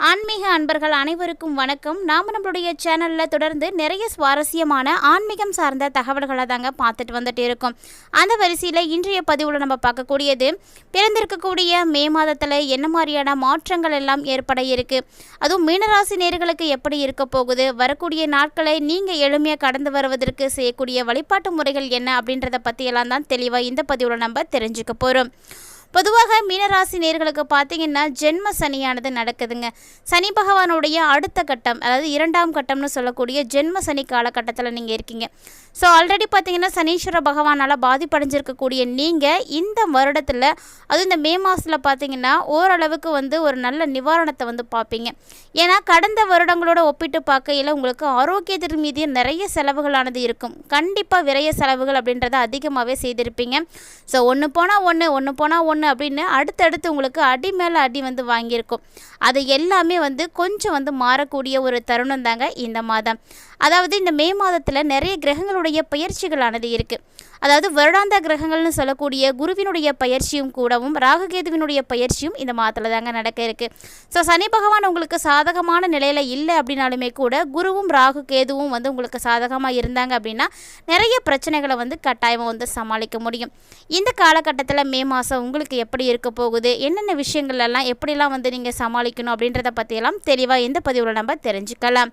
ஆன்மீக அன்பர்கள் அனைவருக்கும் வணக்கம். நாம் நம்மளுடைய சேனலில் தொடர்ந்து நிறைய சுவாரஸ்யமான ஆன்மீகம் சார்ந்த தகவல்களை தாங்க பார்த்துட்டு வந்துட்டு இருக்கோம். அந்த வரிசையில் இன்றைய பதிவில் நம்ம பார்க்கக்கூடியது பிறந்திருக்கக்கூடிய மே மாதத்தில் என்ன மாதிரியான மாற்றங்கள் எல்லாம் ஏற்பட இருக்கு? அதுவும் மீனராசி நேர்களுக்கு எப்படி இருக்க போகுது? வரக்கூடிய நாட்களை நீங்கள் எளிமையாக கடந்து வருவதற்கு செய்யக்கூடிய வழிபாட்டு முறைகள் என்ன அப்படின்றத பற்றியெல்லாம் தான் தெளிவாக இந்த பதிவில் நம்ம தெரிஞ்சுக்க போகிறோம் பொதுவாக மீனராசி நேர்களுக்கு பார்த்தீங்கன்னா ஜென்ம சனியானது நடக்குதுங்க. சனி பகவானுடைய அடுத்த கட்டம் அதாவது இரண்டாம் கட்டம்னு சொல்லக்கூடிய ஜென்ம சனி காலகட்டத்தில் நீங்கள் இருக்கீங்க. ஸோ ஆல்ரெடி பார்த்தீங்கன்னா சனீஸ்வர பகவானால் பாதிப்படைஞ்சிருக்கக்கூடிய நீங்கள் இந்த வருடத்தில் அதுவும் இந்த மே மாதத்தில் பார்த்தீங்கன்னா ஓரளவுக்கு வந்து ஒரு நல்ல நிவாரணத்தை வந்து பார்ப்பீங்க. ஏன்னா கடந்த வருடங்களோட ஒப்பிட்டு பார்க்கையில் உங்களுக்கு ஆரோக்கியத்தின் மீது நிறைய செலவுகளானது இருக்கும். கண்டிப்பாக விரைய செலவுகள் அப்படின்றத அதிகமாகவே செய்திருப்பீங்க. ஸோ ஒன்று போனால் ஒன்று ஒன்று போனால் ஒன்று அப்படின்னு அடுத்தடுத்து உங்களுக்கு அடி மேலே அடி வந்து வாங்கியிருக்கும். அது எல்லாமே வந்து கொஞ்சம் வந்து மாறக்கூடிய ஒரு தருணம் தாங்க இந்த மாதம். அதாவது இந்த மே மாதத்தில் நிறைய கிரகங்களுடைய பயிற்சிகளானது இருக்குது அதாவது வருடாந்த கிரகங்கள்னு சொல்லக்கூடிய குருவினுடைய பயிற்சியும் கூடவும் ராகுகேதுவினுடைய பயிற்சியும் இந்த மாதத்தில் தாங்க நடக்க இருக்குது ஸோ சனி பகவான் உங்களுக்கு சாதகமான நிலையில் இல்லை அப்படின்னாலுமே கூட குருவும் ராகு கேதுவும் வந்து உங்களுக்கு சாதகமாக இருந்தாங்க அப்படின்னா நிறைய பிரச்சனைகளை வந்து கட்டாயமாக வந்து சமாளிக்க முடியும். இந்த காலகட்டத்தில் மே மாதம் உங்களுக்கு எப்படி இருக்க போகுது? என்னென்ன விஷயங்கள் எல்லாம் எப்படிலாம் வந்து நீங்கள் சமாளிக்கணும் அப்படின்றத பற்றியெல்லாம் தெளிவாக இந்த பதிவில் நம்ம தெரிஞ்சுக்கலாம்.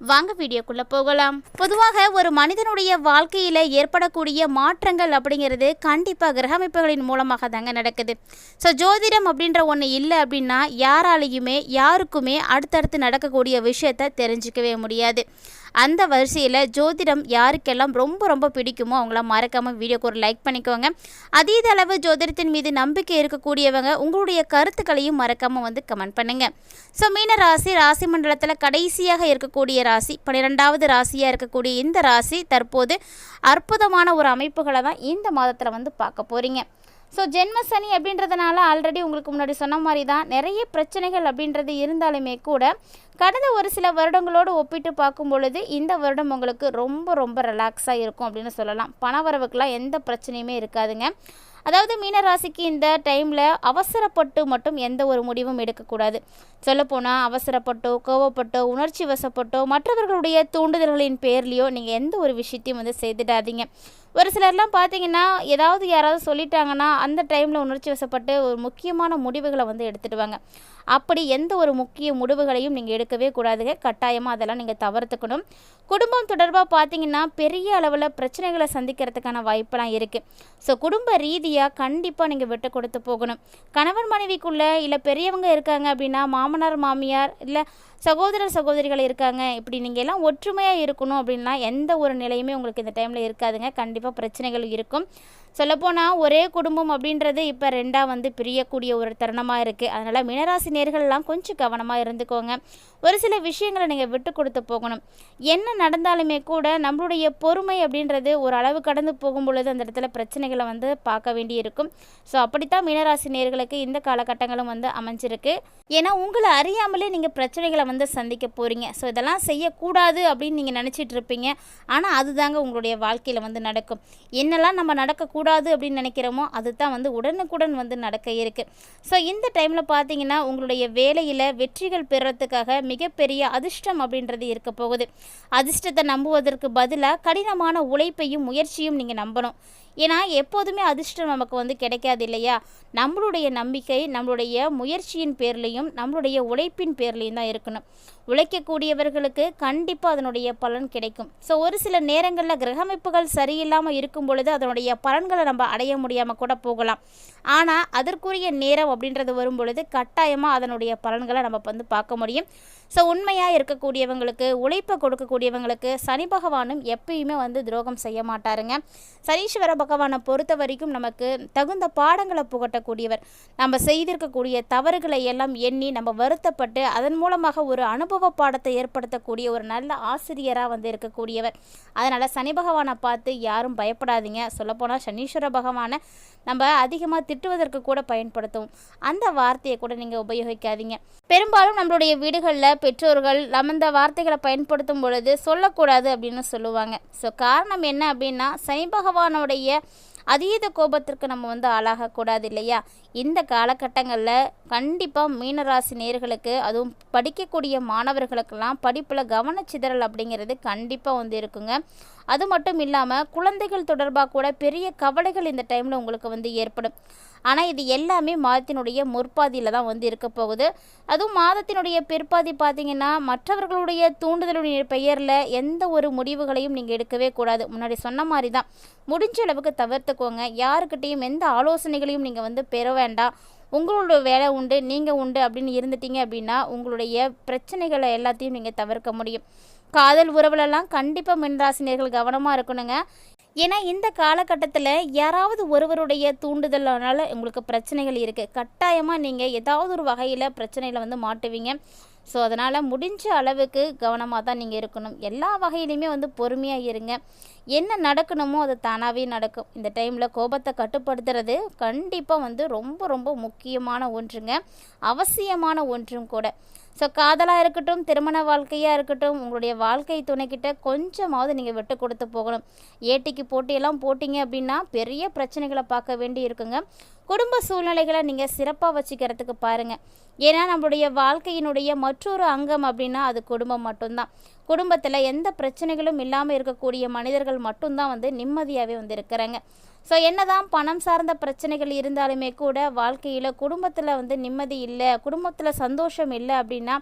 வாங்க வீடியோக்குள்ளே போகலாம். பொதுவாக ஒரு மனிதனுடைய வாழ்க்கையில் ஏற்படக்கூடிய மாற்றங்கள் அப்படிங்கிறது கண்டிப்பாக கிரகமைப்புகளின் மூலமாக தாங்க நடக்குது. ஸோ ஜோதிடம் அப்படின்ற ஒன்று இல்லை அப்படின்னா யாராலையுமே யாருக்குமே அடுத்தடுத்து நடக்கக்கூடிய விஷயத்த தெரிஞ்சிக்கவே முடியாது. அந்த வரிசையில் ஜோதிடம் யாருக்கெல்லாம் ரொம்ப ரொம்ப பிடிக்குமோ அவங்கள மறக்காமல் வீடியோக்கு ஒரு லைக் பண்ணிக்கோங்க. அதீத அளவு ஜோதிடத்தின் மீது நம்பிக்கை இருக்கக்கூடியவங்க உங்களுடைய கருத்துக்களையும் மறக்காமல் வந்து கமெண்ட் பண்ணுங்கள் ஸோ மீன ராசி ராசி மண்டலத்தில் கடைசியாக இருக்கக்கூடிய ராசி பன்னிரெண்டாவது ராசியாக இருக்கக்கூடிய இந்த ராசி தற்போது அற்புதமான ஒரு அமைப்புகளை தான் இந்த மாதத்தில் வந்து பார்க்க போகிறீங்க ஸோ ஜென்ம சனி அப்படின்றதுனால ஆல்ரெடி உங்களுக்கு முன்னாடி சொன்ன மாதிரி தான் நிறைய பிரச்சனைகள் அப்படின்றது இருந்தாலுமே கூட கடந்த ஒரு சில வருடங்களோடு ஒப்பிட்டு பார்க்கும் பொழுது இந்த வருடம் உங்களுக்கு ரொம்ப ரொம்ப ரிலாக்ஸாக இருக்கும் அப்படின்னு சொல்லலாம். பண வரவுக்கெலாம் எந்த பிரச்சனையுமே இருக்காதுங்க. அதாவது மீனராசிக்கு இந்த டைமில் அவசரப்பட்டு மட்டும் எந்த ஒரு முடிவும் எடுக்கக்கூடாது. சொல்லப்போனால் அவசரப்பட்டோ கோவப்பட்டோ உணர்ச்சி வசப்பட்டோ மற்றவர்களுடைய தூண்டுதல்களின் பேர்லேயோ நீங்கள் எந்த ஒரு விஷயத்தையும் வந்து செய்துடாதீங்க. ஒரு சிலர்லாம் பார்த்தீங்கன்னா ஏதாவது யாராவது சொல்லிட்டாங்கன்னா அந்த டைமில் உணர்ச்சி வசப்பட்டு ஒரு முக்கியமான முடிவுகளை வந்து எடுத்துடுவாங்க. அப்படி எந்த ஒரு முக்கிய முடிவுகளையும் நீங்கள் எடுக்கவே கூடாதுங்க. கட்டாயமாக அதெல்லாம் நீங்கள் தவிர்த்துக்கணும். குடும்பம் தொடர்பாக பார்த்தீங்கன்னா பெரிய அளவில் பிரச்சனைகளை சந்திக்கிறதுக்கான வாய்ப்பெல்லாம் இருக்குது ஸோ குடும்ப ரீதியாக கண்டிப்பாக நீங்கள் விட்டு கொடுத்து போகணும். கணவன் மனைவிக்குள்ளே இல்லை பெரியவங்க இருக்காங்க அப்படின்னா மாமனார் மாமியார் இல்லை சகோதர சகோதரிகள் இருக்காங்க. இப்படி நீங்கள் எல்லாம் ஒற்றுமையாக இருக்கணும் அப்படின்னா எந்த ஒரு நிலையுமே உங்களுக்கு இந்த டைமில் இருக்காதுங்க. கண்டிப்பாக பிரச்சனைகள் இருக்கும். சொல்லப்போனால் ஒரே குடும்பம் அப்படின்றது இப்போ ரெண்டாக வந்து பிரியக்கூடிய ஒரு தருணமாக இருக்குது அதனால் மீனராசி நேர்கள்லாம் கொஞ்சம் கவனமாக இருந்துக்கோங்க. ஒரு சில விஷயங்களை நீங்கள் விட்டு கொடுத்து போகணும். என்ன நடந்தாலுமே கூட நம்மளுடைய பொறுமை அப்படின்றது ஒரு அளவு கடந்து போகும் பொழுது அந்த இடத்துல பிரச்சனைகளை வந்து பார்க்க வேண்டியிருக்கும் ஸோ அப்படித்தான் மீனராசி நேர்களுக்கு இந்த காலகட்டங்களும் வந்து அமைஞ்சிருக்கு. ஏன்னா உங்களை அறியாமலே நீங்கள் பிரச்சனைகளை வந்து சந்திக்க போகிறீங்க ஸோ இதெல்லாம் செய்யக்கூடாது அப்படின்னு நீங்கள் நினச்சிட்டு இருப்பீங்க ஆனால் அதுதாங்க உங்களுடைய வாழ்க்கையில் வந்து நடக்கும். என்னெல்லாம் நம்ம நடக்கக்கூடாது அப்படின்னு நினைக்கிறோமோ அதுதான் வந்து உடனுக்குடன் வந்து நடக்க இருக்குது ஸோ இந்த டைமில் பார்த்தீங்கன்னா உங்களுடைய வேலையில் வெற்றிகள் பெறத்துக்காக மிகப்பெரிய அதிர்ஷ்டம் அப்படின்றது இருக்க போகுது. அதிர்ஷ்டத்தை நம்புவதற்கு பதிலாக கடினமான உழைப்பையும் முயற்சியும் நீங்கள் நம்பணும். ஏன்னா எப்போதுமே அதிர்ஷ்டம் நமக்கு வந்து கிடைக்காது இல்லையா? நம்மளுடைய நம்பிக்கை நம்மளுடைய முயற்சியின் பேர்லேயும் நம்மளுடைய உழைப்பின் பேர்லேயும் தான் இருக்கணும். உழைக்கக்கூடியவர்களுக்கு கண்டிப்பாக அதனுடைய பலன் கிடைக்கும். ஸோ ஒரு சில நேரங்களில் கிரகமைப்புகள் சரியில்லாமல் இருக்கும் பொழுது அதனுடைய பலன்களை நம்ம அடைய முடியாமல் கூட போகலாம். ஆனால் அதற்குரிய நேரம் அப்படின்றது வரும் பொழுது கட்டாயமாக அதனுடைய பலன்களை நம்ம வந்து பார்க்க முடியும். ஸோ உண்மையாக இருக்கக்கூடியவங்களுக்கு உழைப்பை கொடுக்கக்கூடியவங்களுக்கு சனி பகவானும் எப்பயுமே வந்து துரோகம் செய்ய மாட்டாருங்க. சனீஸ்வர பகவானை பொறுத்த வரைக்கும் நமக்கு தகுந்த பாடங்களை புகட்டக்கூடியவர். நம்ம செய்திருக்கக்கூடிய தவறுகளை எல்லாம் எண்ணி நம்ம வருத்தப்பட்டு அதன் மூலமாக ஒரு அனுபவம் அனுபவ பாடத்தை ஏற்படுத்தக்கூடிய ஒரு நல்ல ஆசிரியராக வந்து இருக்கக்கூடியவர். அதனால் சனி பகவானை பார்த்து யாரும் பயப்படாதீங்க. சொல்லப்போனால் சனீஸ்வர பகவானை நம்ம அதிகமாக திட்டுவதற்கு கூட பயன்படுத்துவோம். அந்த வார்த்தையை கூட நீங்கள் உபயோகிக்காதீங்க. பெரும்பாலும் நம்மளுடைய வீடுகளில் பெற்றோர்கள் நம்ம இந்த வார்த்தைகளை பயன்படுத்தும் பொழுது சொல்லக்கூடாது அப்படின்னு சொல்லுவாங்க. ஸோ காரணம் என்ன அப்படின்னா சனி பகவானுடைய அதீத கோபத்திற்கு நம்ம வந்து ஆளாகக்கூடாது இல்லையா? இந்த காலகட்டங்களில் கண்டிப்பாக மீனராசி நேர்களுக்கு அதுவும் படிக்கக்கூடிய மாணவர்களுக்கெல்லாம் படிப்பில் கவனச்சிதறல் அப்படிங்கிறது கண்டிப்பாக வந்து இருக்குங்க. அது மட்டும் இல்லாமல் குழந்தைகள் தொடர்பாக கூட பெரிய கவலைகள் இந்த டைமில் உங்களுக்கு வந்து ஏற்படும். ஆனால் இது எல்லாமே மாதத்தினுடைய முற்பாதியில் தான் வந்து இருக்க போகுது. அதுவும் மாதத்தினுடைய பிற்பாதி பார்த்தீங்கன்னா மற்றவர்களுடைய தூண்டுதலுடைய பெயரில் எந்த ஒரு முடிவுகளையும் நீங்கள் எடுக்கவே கூடாது. முன்னாடி சொன்ன மாதிரி தான் முடிஞ்ச அளவுக்கு தவிர்த்துக்கோங்க. யாருக்கிட்டேயும் எந்த ஆலோசனைகளையும் நீங்கள் வந்து பெற வேண்டாம் உங்களோட வேலை உண்டு நீங்கள் உண்டு அப்படின்னு இருந்துட்டீங்க அப்படின்னா உங்களுடைய பிரச்சனைகளை எல்லாத்தையும் நீங்கள் தவிர்க்க முடியும். காதல் உறவுலெல்லாம் கண்டிப்பாக மின்ராசினியர்கள் கவனமாக இருக்கணுங்க. ஏன்னா இந்த காலகட்டத்தில் யாராவது ஒருவருடைய தூண்டுதல்னால உங்களுக்கு பிரச்சனைகள் இருக்குது கட்டாயமாக நீங்கள் ஏதாவது ஒரு வகையில் பிரச்சனையில் வந்து மாட்டுவீங்க. ஸோ அதனால் முடிஞ்ச அளவுக்கு கவனமாக தான் நீங்கள் இருக்கணும். எல்லா வகையிலையுமே வந்து பொறுமையாக இருங்க. என்ன நடக்கணுமோ அது தானாகவே நடக்கும். இந்த டைமில் கோபத்தை கட்டுப்படுத்துறது கண்டிப்பாக வந்து ரொம்ப ரொம்ப முக்கியமான ஒன்றுங்க. அவசியமான ஒன்றும் கூட. ஸோ காதலாக இருக்கட்டும் திருமண வாழ்க்கையாக இருக்கட்டும் உங்களுடைய வாழ்க்கை துணைக்கிட்ட கொஞ்சமாவது நீங்கள் விட்டு கொடுத்து போகணும். ஏட்டிக்கு போட்டியெல்லாம் போட்டிங்க அப்படின்னா பெரிய பிரச்சனைகளை பார்க்க வேண்டி இருக்குங்க. குடும்ப சூழ்நிலைகளை நீங்கள் சிறப்பாக வச்சுக்கிறதுக்கு பாருங்கள் ஏன்னா நம்மளுடைய வாழ்க்கையினுடைய மற்றொரு அங்கம் அப்படின்னா அது குடும்பம் மட்டும்தான். குடும்பத்தில் எந்த பிரச்சனைகளும் இல்லாமல் இருக்கக்கூடிய மனிதர்கள் மட்டும்தான் வந்து நிம்மதியாகவே வந்து இருக்கிறாங்க. ஸோ என்னதான் பணம் சார்ந்த பிரச்சனைகள் இருந்தாலுமே கூட வாழ்க்கையில் குடும்பத்தில் வந்து நிம்மதி இல்லை குடும்பத்தில் சந்தோஷம் இல்லை அப்படின்னா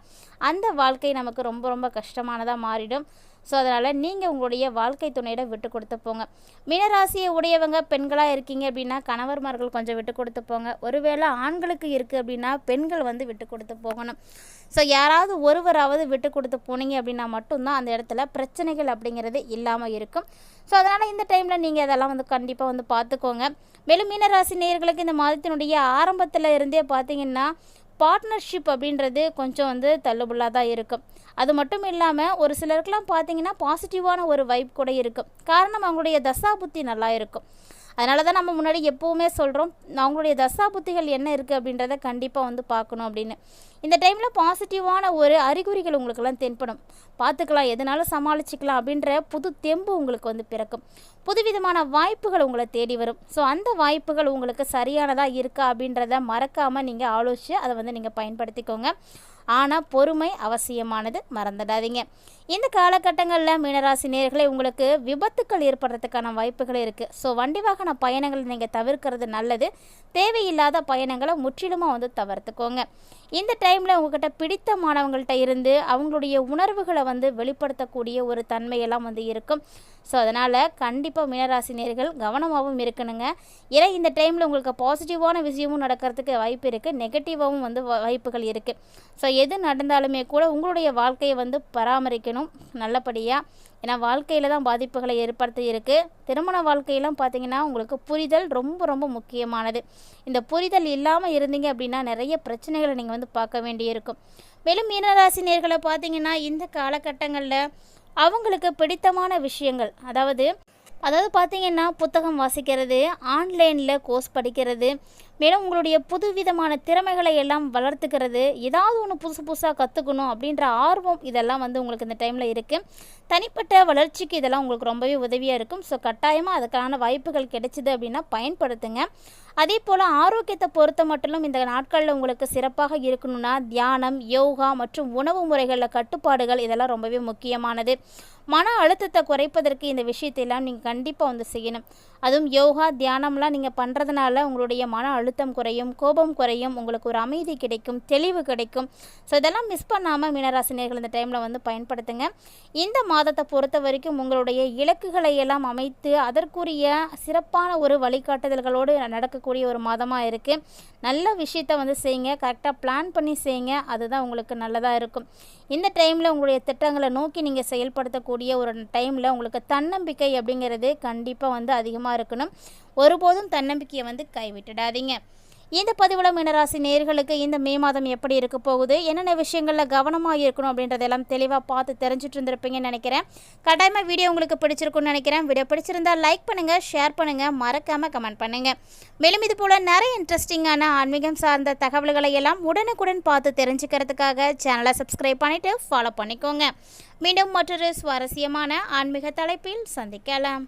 அந்த வாழ்க்கை நமக்கு ரொம்ப ரொம்ப கஷ்டமானதாக மாறிடும். ஸோ அதனால் நீங்கள் உங்களுடைய வாழ்க்கை துணையிட விட்டு கொடுத்து போங்க. மீனராசியை உடையவங்க பெண்களாக இருக்கீங்க அப்படின்னா கணவர்மார்கள் கொஞ்சம் விட்டு கொடுத்து போங்க. ஒருவேளை ஆண்களுக்கு இருக்குது அப்படின்னா பெண்கள் வந்து விட்டு கொடுத்து போகணும். ஸோ யாராவது ஒருவராவது விட்டு கொடுத்து போனீங்க அப்படின்னா மட்டும்தான் அந்த இடத்துல பிரச்சனைகள் அப்படிங்கிறது இல்லாமல் இருக்கும். ஸோ அதனால் இந்த டைமில் நீங்கள் அதெல்லாம் வந்து கண்டிப்பாக வந்து பார்த்துக்கோங்க. மேலும் மீனராசி நேர்களுக்கு இந்த மாதத்தினுடைய ஆரம்பத்தில் இருந்தே பார்த்தீங்கன்னா பார்ட்னர்ஷிப் அப்படின்றது கொஞ்சம் வந்து தள்ளுபுள்ளாக தான் இருக்கும் அது மட்டும் இல்லாமல் ஒரு சிலருக்குலாம் பார்த்தீங்கன்னா பாசிட்டிவான ஒரு வைப் கூட இருக்கும் காரணம் அவங்களுடைய தசா புத்தி நல்லா இருக்கும். அதனால தான் நம்ம முன்னாடி எப்போவுமே சொல்கிறோம் அவங்களுடைய தசா புத்திகள் என்ன இருக்குது அப்படின்றத கண்டிப்பாக வந்து பார்க்கணும் அப்படின்னு. இந்த டைமில் பாசிட்டிவான ஒரு அறிகுறிகள் உங்களுக்கெல்லாம் தென்படும். பார்த்துக்கலாம் எதனாலும் சமாளிச்சுக்கலாம் அப்படின்ற புது தெம்பு உங்களுக்கு வந்து பிறக்கும். புதுவிதமான வாய்ப்புகள் உங்களை தேடி வரும். ஸோ அந்த வாய்ப்புகள் உங்களுக்கு சரியானதாக இருக்கா அப்படின்றத மறக்காமல் நீங்கள் ஆலோசித்து அதை வந்து நீங்கள் பயன்படுத்திக்கோங்க. ஆனால் பொறுமை அவசியமானது மறந்துடாதீங்க. இந்த காலகட்டங்களில் மீனராசி நேர்களை உங்களுக்கு விபத்துக்கள் ஏற்படுறதுக்கான வாய்ப்புகள் இருக்குது ஸோ வண்டி வாகன பயணங்களை நீங்கள் தவிர்க்கிறது நல்லது. தேவையில்லாத பயணங்களை முற்றிலுமாக வந்து தவிர்த்துக்கோங்க. இந்த டைமில் உங்ககிட்ட பிடித்த மாணவங்கள்கிட்ட இருந்து அவங்களுடைய உணர்வுகளை வந்து வெளிப்படுத்தக்கூடிய ஒரு தன்மையெல்லாம் வந்து இருக்கும். ஸோ அதனால் கண்டிப்பாக மீனராசி நேர்கள் கவனமாகவும் இருக்கணுங்க. ஏன்னா இந்த டைமில் உங்களுக்கு பாசிட்டிவான விஷயமும் நடக்கிறதுக்கு வாய்ப்பு இருக்குது நெகட்டிவாகவும் வந்து வாய்ப்புகள் இருக்குது ஸோ எது நடந்தாலுமே கூட உங்களுடைய வாழ்க்கையை வந்து பராமரிக்கணும். நல்லபடியாக ஏன்னா வாழ்க்கையில் தான் பாதிப்புகளை ஏற்படுத்தி இருக்குது திருமண வாழ்க்கையெல்லாம் பார்த்தீங்கன்னா உங்களுக்கு புரிதல் ரொம்ப ரொம்ப முக்கியமானது. இந்த புரிதல் இல்லாமல் இருந்தீங்க அப்படின்னா நிறைய பிரச்சனைகளை நீங்கள் வந்து பார்க்க வேண்டியிருக்கும். மேலும் மீனராசி நேர்களை பார்த்தீங்கன்னா இந்த காலகட்டங்களில் அவங்களுக்கு பிடித்தமான விஷயங்கள் அதாவது அதாவது பார்த்தீங்கன்னா புத்தகம் வாசிக்கிறது ஆன்லைனில் கோர்ஸ் படிக்கிறது மேலும் உங்களுடைய புது விதமான திறமைகளை எல்லாம் வளர்த்துக்கிறது. ஏதாவது ஒன்று புதுசு புதுசாக கற்றுக்கணும் அப்படின்ற ஆர்வம் இதெல்லாம் வந்து உங்களுக்கு இந்த டைமில் இருக்குது தனிப்பட்ட வளர்ச்சிக்கு இதெல்லாம் உங்களுக்கு ரொம்பவே உதவியாக இருக்கும். ஸோ கட்டாயமாக அதுக்கான வாய்ப்புகள் கிடைச்சிது அப்படின்னா பயன்படுத்துங்க. அதே போல் ஆரோக்கியத்தை பொறுத்த மட்டும் இந்த நாட்களில் உங்களுக்கு சிறப்பாக இருக்கணும்னா தியானம் யோகா மற்றும் உணவு முறைகளில் கட்டுப்பாடுகள் இதெல்லாம் ரொம்பவே முக்கியமானது. மன அழுத்தத்தை குறைப்பதற்கு இந்த விஷயத்தையெல்லாம் நீங்கள் கண்டிப்பாக வந்து செய்யணும். அதுவும் யோகா தியானம்லாம் நீங்கள் பண்ணுறதுனால உங்களுடைய மன அழுத்தம் குறையும் கோபம் குறையும் உங்களுக்கு ஒரு அமைதி கிடைக்கும் தெளிவு கிடைக்கும். ஸோ இதெல்லாம் மிஸ் பண்ணாமல் மீனராசினியர்கள் இந்த டைமில் வந்து பயன்படுத்துங்க. இந்த மாதத்தை பொறுத்த வரைக்கும் உங்களுடைய இலக்குகளை எல்லாம் அமைத்து அதற்குரிய சிறப்பான ஒரு வழிகாட்டுதல்களோடு நடக்கக்கூடிய ஒரு மாதமாக இருக்குது நல்ல விஷயத்தை வந்து செய்யுங்க. கரெக்டாக பிளான் பண்ணி செய்யுங்க. அதுதான் உங்களுக்கு நல்லதாக இருக்கும். இந்த டைமில் உங்களுடைய திட்டங்களை நோக்கி நீங்கள் செயல்படுத்தக்கூடிய ஒரு டைமில் உங்களுக்கு தன்னம்பிக்கை அப்படிங்கிறது கண்டிப்பாக வந்து அதிகமாக கவனமாக இருக்கணும். ஒருபோதும் தன்னம்பிக்கையை வந்து கைவிட்டுடாதீங்க. இந்த பதிவில் மீனராசி நேர்களுக்கு இந்த மே மாதம் எப்படி இருக்க போகுது? என்னென்ன விஷயங்களில் கவனமாக இருக்கணும் அப்படின்றதெல்லாம் தெளிவாக பார்த்து தெரிஞ்சுட்டு இருந்திருப்பீங்கன்னு நினைக்கிறேன். கட்டாயமாக வீடியோ உங்களுக்கு பிடிச்சிருக்குன்னு நினைக்கிறேன். வீடியோ பிடிச்சிருந்தா லைக் பண்ணுங்கள் ஷேர் பண்ணுங்கள் மறக்காமல் கமெண்ட் பண்ணுங்கள் மேலும் இது போல் நிறைய இன்ட்ரெஸ்டிங்கான ஆன்மீகம் சார்ந்த தகவல்களை எல்லாம் உடனுக்குடன் பார்த்து தெரிஞ்சுக்கிறதுக்காக சேனலை சப்ஸ்கிரைப் பண்ணிவிட்டு ஃபாலோ பண்ணிக்கோங்க. மீண்டும் மற்றொரு சுவாரஸ்யமான ஆன்மீக தலைப்பில் சந்திக்கலாம்.